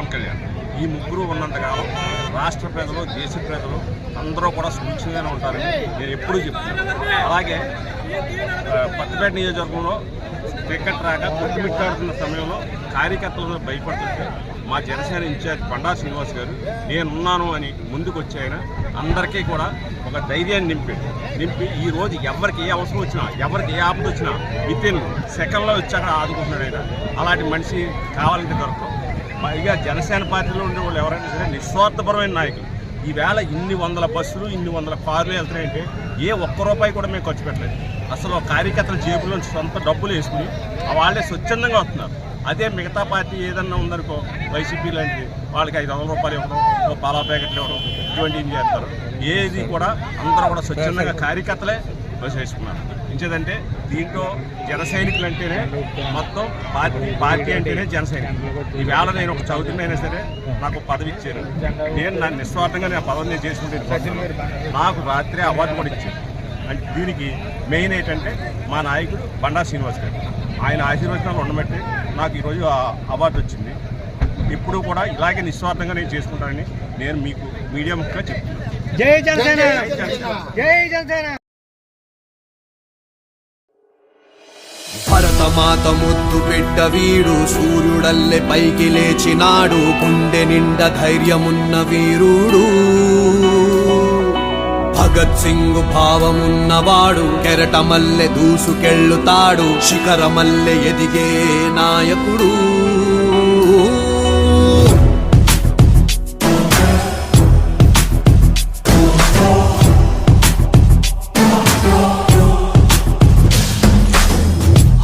పవన్ కళ్యాణ్. ఈ ముగ్గురు ఉన్నంతకాలం రాష్ట్ర ప్రజలు దేశ ప్రజలు అందరూ కూడా సుభిక్షంగానే ఉంటారని నేను ఎప్పుడూ చెప్తాను అలాగే ఆ, పత్తిపేట నియోజకవర్గంలో టికెట్ రాక కొట్టుమిట్టాడుతున్న సమయంలో కార్యకర్తలను భయపడుతుంటే మా జనసేన ఇన్ఛార్జ్ బండా శ్రీనివాస్ గారు నేనున్నాను అని ముందుకు వచ్చి ఆయన అందరికీ కూడా ఒక ధైర్యాన్ని నింపి నింపి ఈ రోజు ఎవరికి ఏ అవసరం వచ్చినా ఎవరికి ఏ ఆపద వచ్చినా విత్ ఇన్ సెకండ్లో వచ్చాక ఆదుకుంటున్నాడు ఆయన. అలాంటి మనిషి కావాలంటే దొరకదు. పైగా జనసేన పార్టీలో ఉండే వాళ్ళు ఎవరైనా సరే నిస్వార్థపరమైన నాయకులు. ఈవేళ ఇన్ని వందల బస్సులు ఇన్ని వందల కార్లు వెళ్తున్నాయంటే ఏ ఒక్క రూపాయి కూడా మేము ఖర్చు పెట్టలేదు. అసలు కార్యకర్తల జేబులో సొంత డబ్బులు వేసుకుని వాళ్ళే స్వచ్ఛందంగా వస్తున్నారు. అదే మిగతా పార్టీ ఏదన్నా ఉందనుకో వైసీపీ లాంటిది వాళ్ళకి ఐదు వందల రూపాయలు ఇవ్వడం పాలా ప్యాకెట్లు ఇవ్వడం ఇటువంటివి చేస్తారు? ఏది కూడా అందరూ కూడా స్వచ్ఛందంగా కార్యకర్తలే వేసుకున్నారు ఇంకేదంటే దీంట్లో జన సైనికులు అంటేనే మొత్తం పార్టీ పార్టీ అంటేనే జన సైనికులు ఈవేళ నేను ఒక చదువుతున్నైనా సరే నాకు పదవి ఇచ్చారు. నేను నా నిస్వార్థంగా నేను పదవి నేను చేసుకుంటే నాకు రాత్రి అవార్డు కూడా ఇచ్చారు. అంటే దీనికి మెయిన్ ఏంటంటే మా నాయకుడు బండా శ్రీనివాస్ గారు. ఆయన ఆశీర్వచనాలు ఉండబట్టి నాకు ఈరోజు అవార్డు వచ్చింది. ఇప్పుడు కూడా ఇలాగే నిస్వార్థంగా నేను చేసుకుంటానని నేను మీకు మీడియా ముఖ్యంగా చెప్తున్నాను. జై జనసేన! జై జనసేన! భరతమాత ముద్దు బిడ్డ వీడు సూర్యుడల్లె పైకి లేచినాడు. గుండె నిండా ధైర్యమున్న వీరుడు. భగత్ సింగ్ భావమున్నవాడు కెరటమల్లె దూసుకెళ్ళుతాడు. శిఖరమల్లె ఎదిగే నాయకుడు.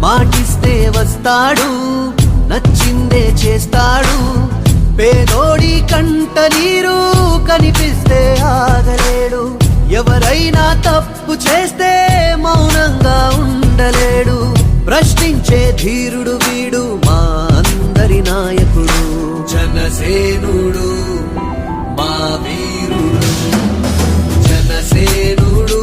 మాటిస్తే వస్తాడు నచ్చిందే చేస్తాడు. పేదోడి కంట నీరు కనిపిస్తే ఆగలేడు. ఎవరైనా తప్పు చేస్తే మౌనంగా ఉండలేడు. ప్రశ్నించే ధీరుడు వీడు మా అందరి నాయకుడు. జనసేనుడు మా వీరుడు. జనసేనుడు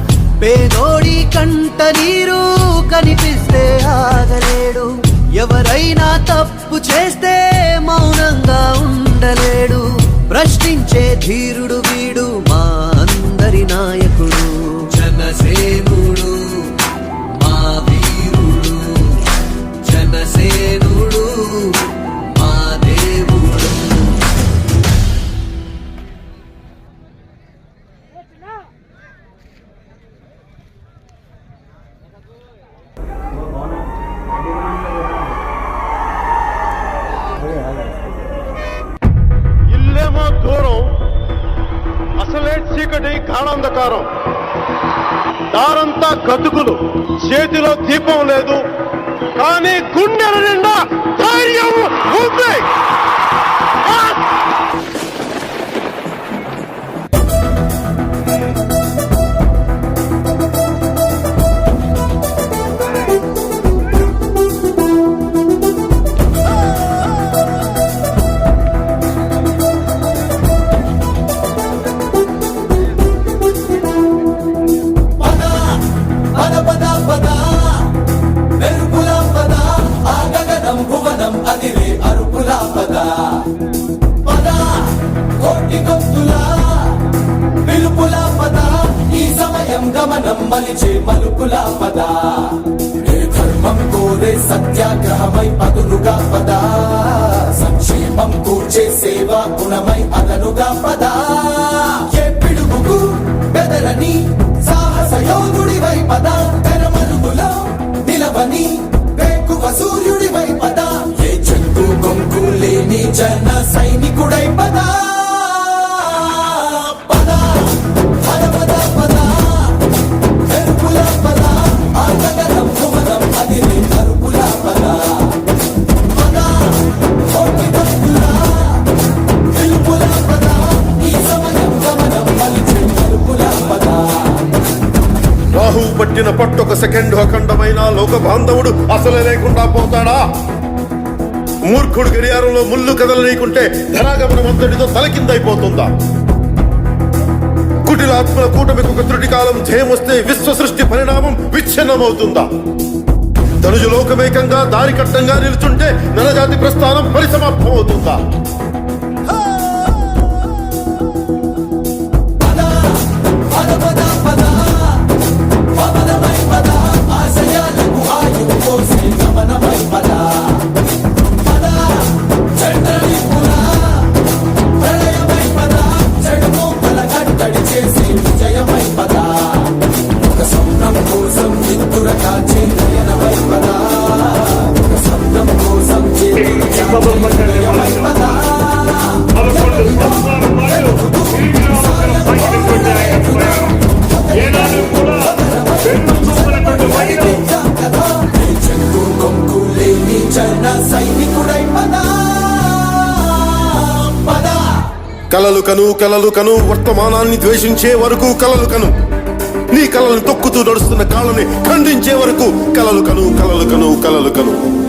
పేదోడి కంట నీరు కనిపిస్తే ఆగలేడు. ఎవరైనా తప్పు చేస్తే మౌనంగా ఉండలేడు. ప్రశ్నించే ధీరుడు వీడు మా అందరి నాయకుడు. జనసేనుడు మా వీరుడు జనసేనుడు. చీకటి గాఢాంధకారం. దారంతా గతుకులు. చేతిలో దీపం లేదు. కానీ గుండెల నిండా ధైర్యం ఉంది. గమనం మలిచే మలుపుల పద. ఏ ధర్మం కోరే సత్యాగ్రహమై పదులుగా పద. సంక్షేమం కూర్చే సేవా గుణమై అదనుగా పద. ఏ పిడుగుకు బెదరని సాహస యోధుడివై పద. తెరమరుగులో నిలవని వేకువ సూర్యుడివై పద. ఏ చెట్టు కొంకు లేని జనా పుట్టిన పట్టొక సెకండ్ అఖండమైన లోక బాంధవుడు అసలే లేకుండా పోతాడా? మూర్ఖుడు గడియారంలో ముళ్ళు కదలనీకుంటే ధనాగమనం అంతటితో తలకిందైపోతుందా కుటిలాత్మల కూటమికి ఒక త్రుటి కాలం జయమొస్తే విశ్వ సృష్టి పరిణామం విచ్ఛిన్నమవుతుందా? ధనుజు లోకమేకంగా దారి కట్టంగా నిలుచుంటే నరజాతి ప్రస్థానం పరిసమాప్తం సైనికుడై కలలు కను కలలు కను వర్తమానాన్ని ద్వేషించే వరకు కలలు కను. నీ కలలు తొక్కుతూ నడుస్తున్న కాళ్ళని ఖండించే వరకు కలలు కను కలలు కను కలలు కను.